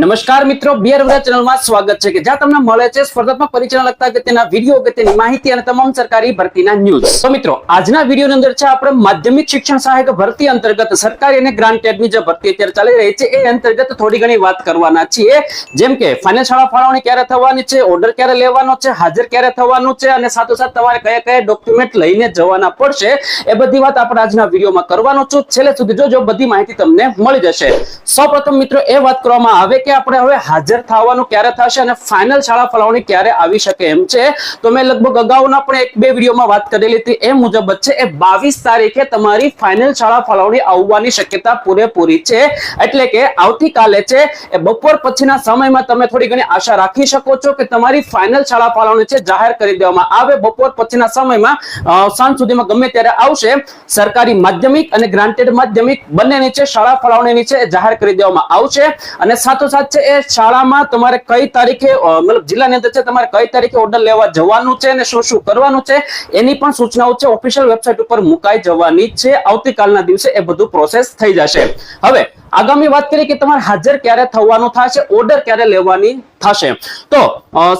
નમસ્કાર મિત્રો, બિયર વડા ચેનલમાં સ્વાગત છે કે જ્યાં તમને મળે છે સ્પર્ધાત્મક પરીક્ષાને લગતા અગત્યના વીડિયો, અગત્યની માહિતી અને તમામ સરકારી ભરતીના ન્યૂઝ તો મિત્રો, આજના વિડીયોની અંદર છે આપણે માધ્યમિક શિક્ષણ સહાયક ભરતી અંતર્ગત સરકારી અને ગ્રાન્ટેડની જે ભરતી અત્યારે ચાલી રહી છે, એ અંતર્ગત થોડી ઘણી વાત કરવાના છીએ. જેમ કે ફાઇનલ શાળા ફાળવણી ક્યારે થવાની છે ઓર્ડર ક્યારે લેવાનો છે, હાજર ક્યારે થવાનું છે, અને સાથોસાથ તમારે કયા કયા ડોક્યુમેન્ટ લઈને જવાના પડશે, એ બધી વાત આપણે આજના વિડીયોમાં કરવાનો છું. છેલ્લે સુધી જોજો, બધી માહિતી તમને મળી જશે. સૌપ્રથમ મિત્રો, એ વાત કરવામાં આવે કે આપણે હવે હાજર થવાનું ક્યારે થશે અને ફાઇનલ શાળા ફાળવણી ક્યારે આવી શકે એમ છે? તો મેં લગભગ અગાઉના પણ એક બે વિડીયોમાં વાત કરેલી હતી. એ મુજબ છે, એ બાવીસ તારીખે તમારી ફાઇનલ શાળા ફાળવણી આવવાની શક્યતા પૂરેપૂરી છે. એટલે કે આવતીકાલે છે, એ બપોર પછીના સમયમાં તમે થોડી ઘણી આશા રાખી શકો છો કે તમારી ફાઇનલ શાળા ફાળવણી છે, જાહેર કરી દેવામાં આવે. બપોર પછીના સમયમાં સાંજ સુધીમાં ગમે ત્યારે આવશે, સરકારી માધ્યમિક અને ગ્રાન્ટેડ માધ્યમિક બંનેની છે, શાળા ફાળવણીની છે જાહેર કરી દેવામાં આવશે. અને સાથોસાથ છે એ શાળામાં તમારે કઈ તારીખે મતલબ જિલ્લાની અંદર છે, તમારે કઈ તારીખે ઓર્ડર લેવા જવાનું છે અને શું શું કરવાનું છે, એની પણ સૂચનાઓ છે ઓફિશિયલ વેબસાઇટ ઉપર મુકાઈ જવાની છે. આવતીકાલના દિવસે એ બધું પ્રોસેસ થઈ જશે. હવે આગામી વાત કરીએ કે તમારે હાજર ક્યારે થવાનું થશે ઓર્ડર ક્યારે લેવાની થશે? તો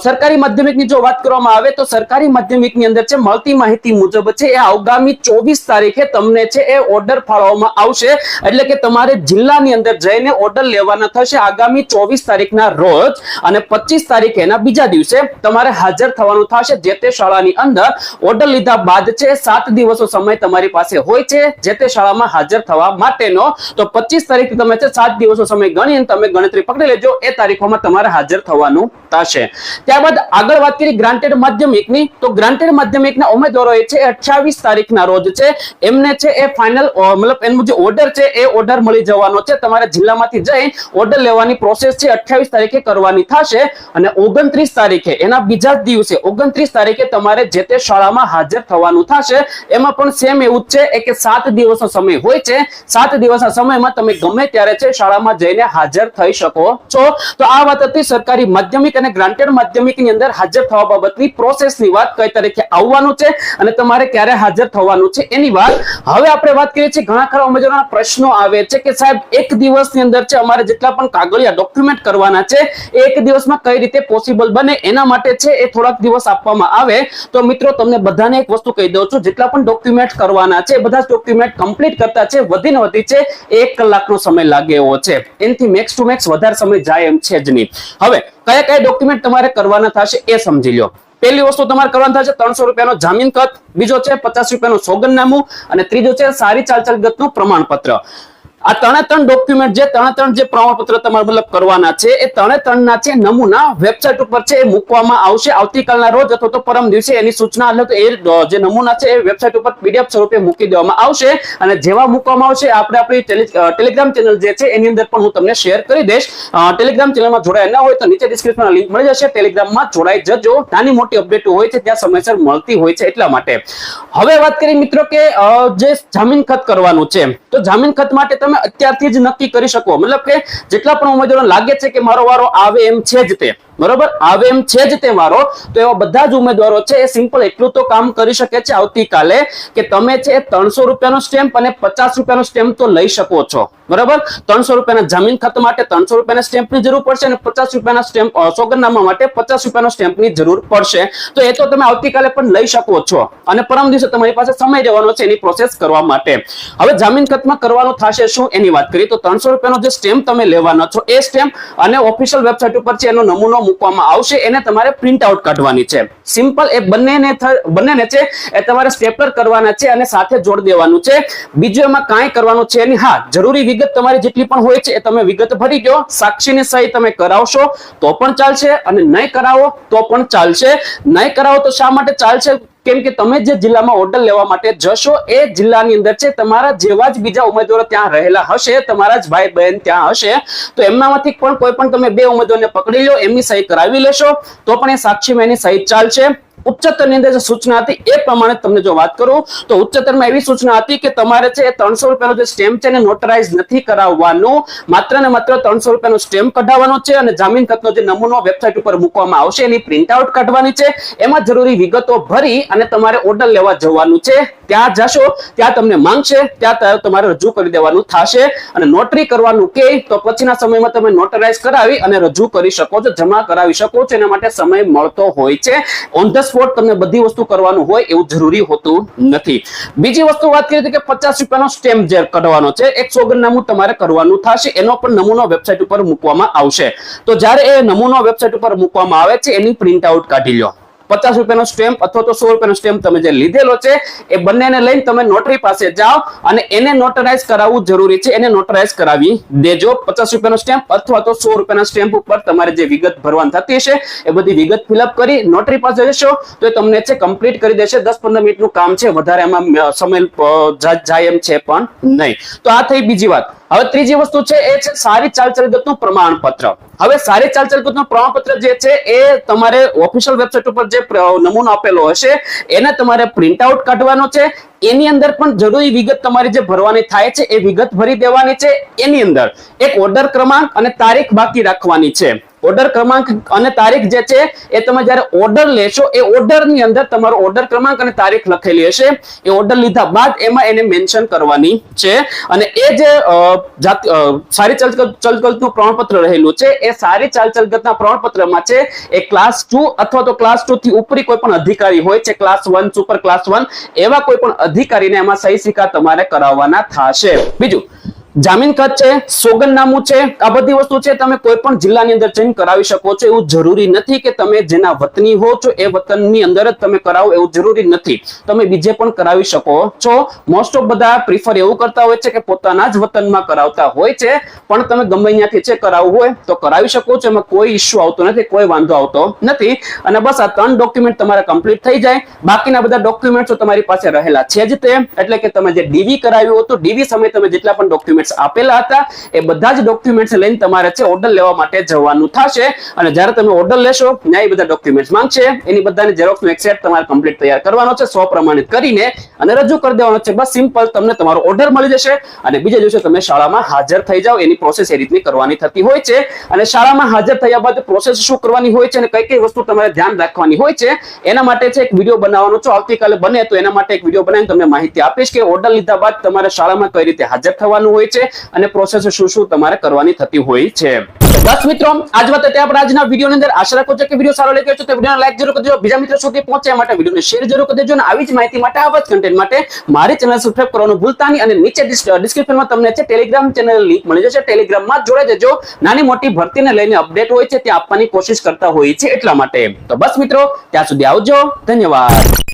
સરકારી માધ્યમિકની જો વાત કરવામાં આવે, તો સરકારી માધ્યમિકની અંદર છે મળતી માહિતી મુજબ છે, એ આગામી ચોવીસ તારીખે તમને છે, એ ઓર્ડર ફાળવવામાં આવશે. એટલે કે તમારે જિલ્લાની અંદર જઈને ઓર્ડર લેવાના થશે આગામી ચોવીસ તારીખના રોજ. અને પચીસ તારીખ એના બીજા દિવસે તમારે હાજર થવાનું થશે જે તે શાળાની અંદર ઓર્ડર લીધા બાદ છે સાત દિવસો સમય તમારી પાસે હોય છે, જે તે શાળામાં હાજર થવા માટેનો. તો પચીસ તારીખ તમે છે સાત દિવસો સમય ગણી અને તમે ગણતરી પકડી લેજો, એ તારીખોમાં તમારે હાજર થવાનું થશે. ત્યારબાદ આગળ વાત કરી ગ્રાન્ટેડ માધ્યમિકની, તો ગ્રાન્ટેડ માધ્યમિકના ઉમેદવારો છે અઠ્યાવીસ તારીખના રોજ છે. એમને છે, એ ફાઇનલ મતલબ એનું જે ઓર્ડર છે, એ ઓર્ડર મળી જવાનો છે. તમારે જિલ્લામાંથી જઈ ઓર્ડર લેવાની પ્રોસેસ છે, અઠ્યાવીસ તારીખે કરવાની થશે અને ઓગણત્રીસ તારીખે, એના બીજા જ દિવસે, ઓગણત્રીસ તારીખે તમારે જે તે શાળામાં હાજર થવાનું થશે. એમાં પણ સેમ એવું જ છે કે સાત દિવસનો સમય હોય છે. સાત દિવસના સમયમાં તમે ગમે ત્યારે છે, શાળામાં જઈને હાજર થઈ શકો છો. તો આ વાત હતી સરકારી માધ્યમિક અને ગ્રાન્ટેડ માધ્યમિકની અંદર હાજર થવા બાબતની પ્રોસેસની વાત કઈ તારીખે આવવાનું છે અને તમારે ક્યારે હાજર થવાનું છે એની વાત. હવે આપણે વાત કરીએ છીએ, ઘણા ખરા ઉમેદવારોના પ્રશ્નો આવે છે કે સાહેબ, એક દિવસની અંદર છે, અમારે જેટલા પણ કાગળિયા ડોક્યુમેન્ટ કરવાના છે એક દિવસમાં કઈ રીતે પોસિબલ બને એના માટે છે, એ થોડાક દિવસ આપવામાં આવે. તો મિત્રો, તમને બધાને એક વસ્તુ કહી દઉં છું, જેટલા પણ ડોક્યુમેન્ટ કરવાના છે બધા ડોક્યુમેન્ટ કમ્પ્લીટ કરતા છે, વધીને વધી છે, એક કલાકનો સમય લાગે એવો છે. એનાથી મેક્સ ટુ મેક્સ વધારે સમય જાય એમ છે જ નહીં. હવે, કયા કયા ડોક્યુમેન્ટ તમારે કરવાના થશે એ સમજી લો. પહેલી વસ્તુ તમારે કરવાનું થશે ત્રણસો રૂપિયાનો જામીન ખત બીજો છે પચાસ રૂપિયાનું સોગંદનામું અને ત્રીજો છે સારી ચાલ ચાલગતનું પ્રમાણપત્ર. આ ત્રણે ત્રણ ડોક્યુમેન્ટ જે ત્રણે ત્રણ જે પ્રમાણપત્ર તમારે મતલબ કરવાના છે, એ ત્રણે ત્રણના છે નમૂના વેબસાઇટ ઉપર છે, એ મૂકવામાં આવશે. આવતીકાલના રોજ અથવા તો પરમ દિવસે એની સૂચના એટલે એ જે નમૂના છે, એ વેબસાઇટ ઉપર પીડીએફ સ્વરૂપે મૂકી દેવામાં આવશે. અને જેવા મૂકવામાં આવશે, આપણે આપણી ટેલિગ્રામ ચેનલ જે છે, એની અંદર પણ હું તમને શેર કરી દઈશ. ટેલિગ્રામ ચેનલમાં જોડાયા ન હોય તો નીચે ડિસ્ક્રિપ્શનમાં લિંક મળી જશે. ટેલિગ્રામમાં જોડાઈ જજો. નાની મોટી અપડેટ હોય છે, ત્યાં સમયસર મળતી હોય છે એટલા માટે. હવે વાત કરીએ મિત્રો કે જે જામીન ખત કરવાનું છે. તો જામીન ખત માટે તમે અત્યારથી જ નક્કી કરી શકો. મતલબ કે જેટલા પણ ઉમેદવારો લાગે છે કે મારો વારો આવે એમ છે જ તે. બરોબર? આવે એમ છે જ તહેવારો. તો એવા બધા જ ઉમેદવારો છે, એ સિમ્પલ એટલું તો કામ કરી શકે છે આવતીકાલે કે તમે છે ત્રણસો રૂપિયાનો સ્ટેમ્પ અને પચાસ રૂપિયાનો સ્ટેમ્પ તો લઈ શકો છો. બરાબર? ત્રણસો રૂપિયાના જમીન ખત માટે ત્રણસો રૂપિયાના સ્ટેમ્પની જરૂર પડશે અને પચાસ રૂપિયાના સ્ટેમ્પ સોગંદનામા માટે પચાસ રૂપિયાનો સ્ટેમ્પની જરૂર પડશે. તો એ તો તમે આવતીકાલે પણ લઈ શકો છો. અને પરમ દિવસે તમારી પાસે સમય રહેવાનો છે એની પ્રોસેસ કરવા માટે. હવે જમીન ખતમાં કરવાનું થશે શું એની વાત કરીએ? તો ત્રણસો રૂપિયાનો જે સ્ટેમ્પ તમે લેવાના છો, એ સ્ટેમ્પ અને ઓફિશિયલ વેબસાઇટ ઉપર છે, એનો નમૂનો મૂકવામાં આવશે એને તમારે પ્રિન્ટ આઉટ કાઢવાની છે. સિમ્પલ એ બંનેને બંનેને છે એ તમારે સ્ટેપલર કરવાના છે અને સાથે જોડ દેવાનું છે. બીજું એમાં કાંઈ કરવાનું છે એની હા, જરૂરી વિગત તમારી જેટલી પણ હોય છે એ તમે વિગત ભરી દો. સાક્ષીની સહી તમે કરાવશો તો પણ ચાલશે અને નહીં કરાવો તો પણ ચાલશે. નહીં કરાવો તો શા માટે ચાલશે? કેમ કે તમે જે જિલ્લામાં હોટલ લેવા માટે જશો, એ જિલ્લાની અંદર છે, તમારા જેવા જ બીજા ઉમેદવારો ત્યાં રહેલા હશે, તમારા જ ભાઈ બહેન ત્યાં હશે, તો એમનામાંથી પણ કોઈ પણ તમે બે ઉમેદવારને પકડી લો, એમની સહી કરાવી લેશો, તો પણ એ સાક્ષી એની સહી ચાલશે. ઉચ્ચતરની અંદર જે સૂચના હતી એ પ્રમાણે તમને જો વાત કરું, તો ઉચ્ચતરમાં એવી સૂચના હતી કે તમારે છે ત્રણસો રૂપિયાનો જે સ્ટેમ્પ છે નોટરાઇઝ નથી કરાવવાનું. માત્ર ને માત્ર ત્રણસો રૂપિયાનો સ્ટેમ્પ કઢાવવાનો છે અને જામીન ખતનો જે નમૂનો વેબસાઇટ ઉપર મૂકવામાં આવશે, એની પ્રિન્ટ આઉટ કાઢવાની છે. એમાં જરૂરી વિગતો ભરી અને તમારે ઓર્ડર લેવા જવાનું છે. ત્યાં જશો, ત્યાં તમને માંગશે, ત્યાં તમારે રજૂ કરી દેવાનું થશે. અને નોટરી કરવાનું કે તો પછીના સમયમાં તમે નોટરાઇઝ કરાવી અને રજૂ કરી શકો છો, જમા કરાવી શકો છો. એના માટે સમય મળતો હોય છે. ઓન ધ સ્પોટ તમને બધી વસ્તુ કરવાનું હોય એવું જરૂરી હોતું નથી. બીજી વસ્તુ વાત કરી હતી કે પચાસ રૂપિયાનો સ્ટેમ્પ જે કઢવાનો છે. એક સોગંદનામું તમારે કરવાનું થશે. એનો પણ નમૂનો વેબસાઇટ ઉપર મૂકવામાં આવશે. તો જ્યારે એ નમૂનો વેબસાઇટ ઉપર મૂકવામાં આવે છે, એની પ્રિન્ટ આઉટ કાઢી લો. પચાસ રૂપિયાનો સ્ટેમ્પ અથવા તો સો રૂપિયાનો સ્ટેમ્પ તમે જે લીધેલો છે, એ બંનેને લઈને તમે નોટરી પાસે જાઓ અને એને નોટરાઇઝ કરાવવું જરૂરી છે, એને નોટરાઇઝ કરાવી દેજો. પચાસ રૂપિયાનો સ્ટેમ્પ અથવા તો સો રૂપિયાના સ્ટેમ્પ ઉપર તમારે જે વિગત ભરવાની થતી હશે, એ બધી વિગત ફિલઅપ કરી નોટરી પાસે જશો, તો એ તમને છે કમ્પ્લીટ કરી દેશે. દસ પંદર મિનિટનું કામ છે, વધારે એમાં સમય જાય એમ છે પણ નહીં. તો આ થઈ બીજી વાત. હવે ત્રીજી વસ્તુ છે, એ છે સારી ચાલચલગતનું પ્રમાણપત્ર. હવે સારી ચાલચલગતનું પ્રમાણપત્ર જે છે, એ તમારે ઓફિશિયલ વેબસાઇટ ઉપર જે નમૂનો આપેલો હશે, એને તમારે પ્રિન્ટ આઉટ કાઢવાનો છે. એની અંદર પણ જરૂરી વિગત તમારી જે ભરવાની થાય છે, એ વિગત ભરી દેવાની છે. એની અંદર એક ઓર્ડર ક્રમાંક અને તારીખ બાકી રાખવાની છે. ઓર્ડર ક્રમાંક અને તારીખ જે છે, એ તમે જ્યારે ઓર્ડર લેશો, એ ઓર્ડરની અંદર તમારો ઓર્ડર ક્રમાંક અને તારીખ લખેલી હશે. એ ઓર્ડર લીધા બાદ એમાં એને મેન્શન કરવાની છે. અને એ જે સારી ચાલ ચલગતનું પ્રમાણપત્ર રહેલું છે, એ સારી ચાલ, ચલગતના પ્રમાણપત્રમાં છે, એ ક્લાસ ટુ અથવા તો ક્લાસ ટુ થી ઉપરી કોઈ પણ અધિકારી હોય છે class one super class one એવા કોઈ પણ અધિકારીને એમાં સહી સિક્કા તમારે કરાવવાના થશે. બીજું જામીન ખત છે, સોગંદનામું છે, આ બધી વસ્તુ છે તમે કોઈ પણ જિલ્લાની અંદર જઈને કરાવી શકો છો. એવું જરૂરી નથી કે તમે જેના વતની હો છો, એ વતનની અંદર જ તમે કરાવો, એવું જરૂરી નથી. તમે બીજે પણ કરાવી શકો છો. મોસ્ટ ઓફ બધા પ્રિફર એવું કરતા હોય છે કે પોતાના જ વતનમાં કરાવતા હોય છે. પણ તમે ગમે ત્યાંથી છે કરાવવું હોય, તો કરાવી શકો છો. એમાં કોઈ ઇશ્યુ આવતો નથી, કોઈ વાંધો આવતો નથી. અને બસ આ ત્રણ ડોક્યુમેન્ટ તમારા કમ્પ્લીટ થઈ જાય. બાકીના બધા ડોક્યુમેન્ટ્સ તમારી પાસે રહેલા છે જ તે. એટલે કે તમે જે ડીવી કરાવ્યું હતું ડીવી સમયે તમે જેટલા પણ ડોક્યુમેન્ટ્સ આપેલા હતા. એ બધા જ ડોક્યુમેન્ટ્સ લઈને તમારે છે ઓર્ડર લેવા માટે જવાનું થશે. અને જ્યારે તમે ઓર્ડર લેશો, ત્યાં એ બધા ડોક્યુમેન્ટ્સ માંગશે. એની બધાની ઝેરોક્સનો એક સેટ તમારે કમ્પ્લીટ તૈયાર કરવાનો છે સો પ્રમાણિત કરીને. અને રજૂ કરી દેવાનો છે, બસ સિમ્પલ તમને તમારો ઓર્ડર મળી જશે. અને બીજા દિવસે તમે શાળામાં હાજર થઈ જાઓ. એની પ્રોસેસ એ રીતની કરવાની થતી હોય છે. અને શાળામાં હાજર થયા બાદ પ્રોસેસ શું કરવાની હોય છે અને કઈ કઈ વસ્તુ તમારે ધ્યાન રાખવાની હોય છે, એના માટે છે એક વીડિયો બનાવવાનો છો. આવતીકાલે બને તો એના માટે એક વીડિયો બનાવીને તમને માહિતી આપીશ કે ઓર્ડર લીધા બાદ તમારે શાળામાં કઈ રીતે હાજર થવાનું હોય છે. અને પ્રોસેસ શું શું તમારે કરવાની થતી હોય છે. બસ મિત્રો, આજ વાત હતી આપણે આજના વિડીયોની અંદર આશા રાખું છું કે વીડિયો સારો લાગ્યો છે તો વિડીયોને લાઈક જરૂર કરજો. બીજા મિત્રો સુધી પહોંચે માટે વિડીયોને શેર જરૂર કરજો અને આવી જ માહિતી માટે આવા જ કન્ટેન્ટ માટે મારી ચેનલ સબસ્ક્રાઈબ કરવાનું ભૂલતા નહીં અને નીચે ડિસ્ક્રિપ્શનમાં તમને છે ટેલિગ્રામ ચેનલ લિંક મળી જશે. ટેલિગ્રામમાં જોડાઈ જજો. નાની મોટી ભરતીને લઈને અપડેટ હોય છે તે આપવાની કોશિશ કરતા હોય છે એટલા માટે. તો બસ મિત્રો, ત્યાં સુધી આવજો. ધન્યવાદ.